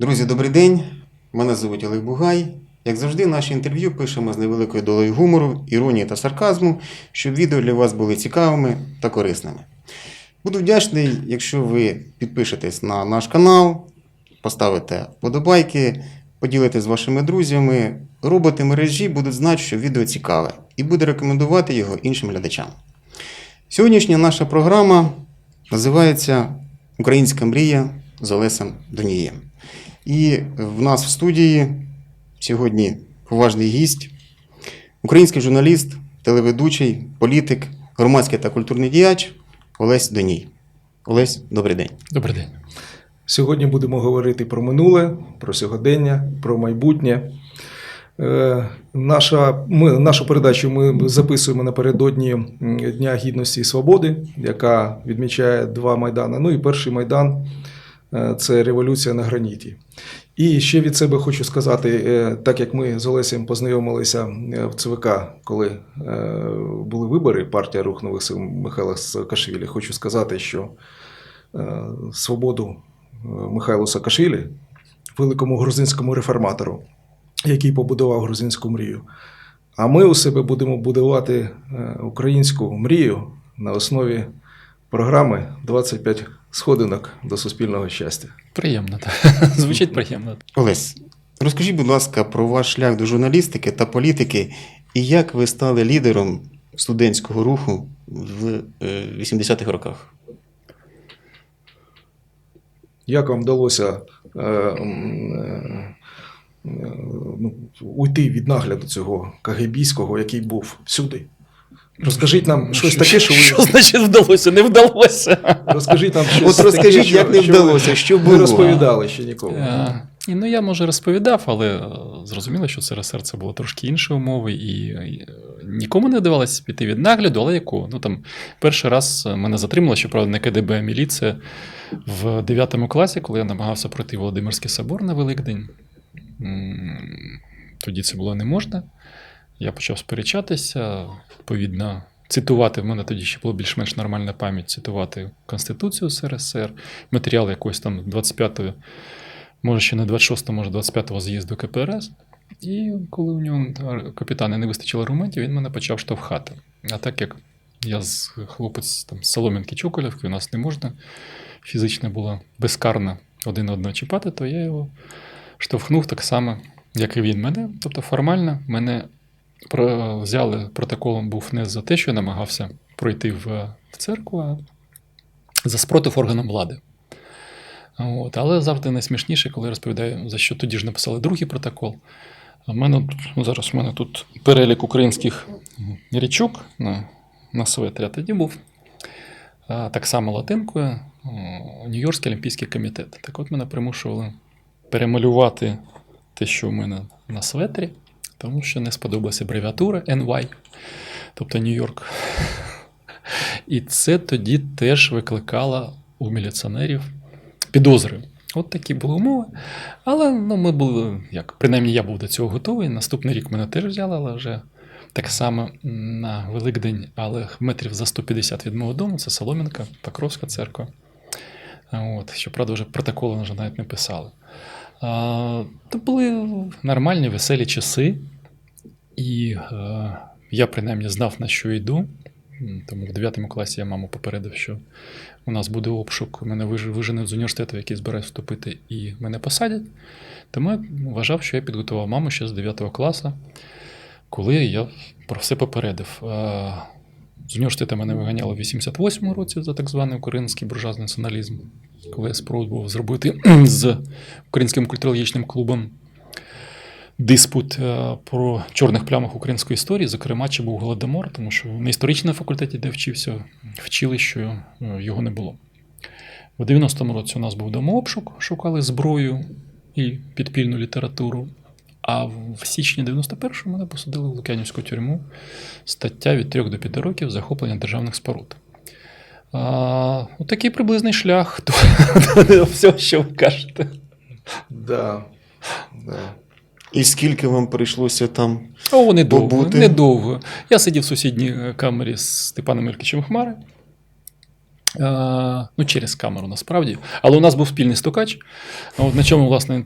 Друзі, добрий день. Мене звуть Олег Бугай. Як завжди, наші інтерв'ю пишемо з невеликою долею гумору, іронії та сарказму, щоб відео для вас були цікавими та корисними. Буду вдячний, якщо ви підпишетесь на наш канал, поставите вподобайки, поділитесь з вашими друзями. Роботи мережі будуть знати, що відео цікаве, і буде рекомендувати його іншим глядачам. Сьогоднішня наша програма називається Українська мрія з Олесем Донієм. І в нас в студії сьогодні поважний гість, український журналіст, телеведучий, політик, громадський та культурний діяч Олесь Доній. Олесь, добрий день. Добрий день. Сьогодні будемо говорити про минуле, про сьогодення, про майбутнє. Е, Наша, ми, нашу передачу ми записуємо напередодні Дня Гідності і Свободи, яка відмічає два майдани. Ну і перший майдан це революція на граніті. І ще від себе хочу сказати, е, так як ми з Олесем познайомилися е, в ЦВК, коли е, були вибори, партія Рух нових сил Михайла Саакашвілі, хочу сказати, що е, свободу е, Михайлу Саакашвілі, великому грузинському реформатору, який побудував грузинську мрію. А ми у себе будемо будувати е, українську мрію на основі програми 25 сходинок до суспільного щастя. Приємно, так. Звучить приємно. Олесь, розкажіть, будь ласка, про ваш шлях до журналістики та політики і як ви стали лідером студентського руху в е, 80-х роках. Як вам вдалося е, е, е, ну, уйти від нагляду цього КГБійського, який був всюди? Розкажіть нам щось таке, що ви Що значить вдалося? Не вдалося. розкажіть нам щось От розкажіть, таке, як не вдалося, що ви розповідали ще нікому. Е, і, Ну, я може розповідав, але е, зрозуміло, що це СРСР це було трошки інші умови, і і, е, нікому не вдавалося піти від нагляду, але якого? Ну там перший раз мене затримало, щоправда, не КДБ, а міліція в 9 класі, коли я намагався пройти Володимирський собор на Великдень. Тоді це було не можна. Я почав сперечатися, відповідно, цитувати. В мене тоді ще була більш-менш нормальна пам'ять цитувати Конституцію СРСР, матеріал якогось там 25-го, може ще не 26-го, може 25-го з'їзду КПРС. І коли у нього капітана не вистачило аргументів, він мене почав штовхати. А так як я з хлопець там, з Солом'янки Чоколівки, у нас не можна фізично було безкарно один одного чіпати, то я його штовхнув так само, як і він мене. Тобто формально мене взяли протоколом був не за те, що я намагався пройти в, церкву, а за спротив органам влади. От, але завжди найсмішніше, коли я розповідаю, за що тоді ж написали другий протокол. В мене ну, зараз в мене тут перелік українських річок на, на светрі, тоді був так само латинкою Нью-Йоркський Олімпійський комітет. Так от мене примушували перемалювати те, що в мене на светрі, тому що не сподобалася абревіатура NY, тобто Нью-Йорк. І це тоді теж викликало у міліціонерів підозри. От такі були умови. Але ну, ми були, як, принаймні я був до цього готовий. Наступний рік мене теж взяли, але вже так само на Великдень, але метрів за 150 від мого дому, це Солом'янка, Покровська церква. От, щоправда, вже протоколи навіть не писали. То були нормальні, веселі часи, і е, я принаймні знав, на що йду. Тому в 9 класі я маму попередив, що у нас буде обшук, мене виж- виженуть з університету, який збираюсь вступити, і мене посадять. Тому я вважав, що я підготував маму ще з 9 класу, коли я про все попередив. З університету мене виганяли в 88-му році за так званий український буржуазний націоналізм, коли я спробував зробити з українським культурологічним клубом диспут е, про чорних плямах української історії. Зокрема, чи був голодомор, тому що на історичному факультеті, де вчився, вчили, що е, його не було. У 90-му році у нас був домообшук, шукали зброю і підпільну літературу. А в січні 91-го мене посадили в Лук'янівську тюрму. Стаття від 3 до 5 років захоплення державних споруд. А, такий приблизний шлях до, всього, що ви кажете. Да. Да. І скільки вам прийшлося там О, недовго, недовго. Я сидів в сусідній камері з Степаном Ількичем Хмари. Ну, через камеру насправді. Але у нас був спільний стукач. На чому, власне,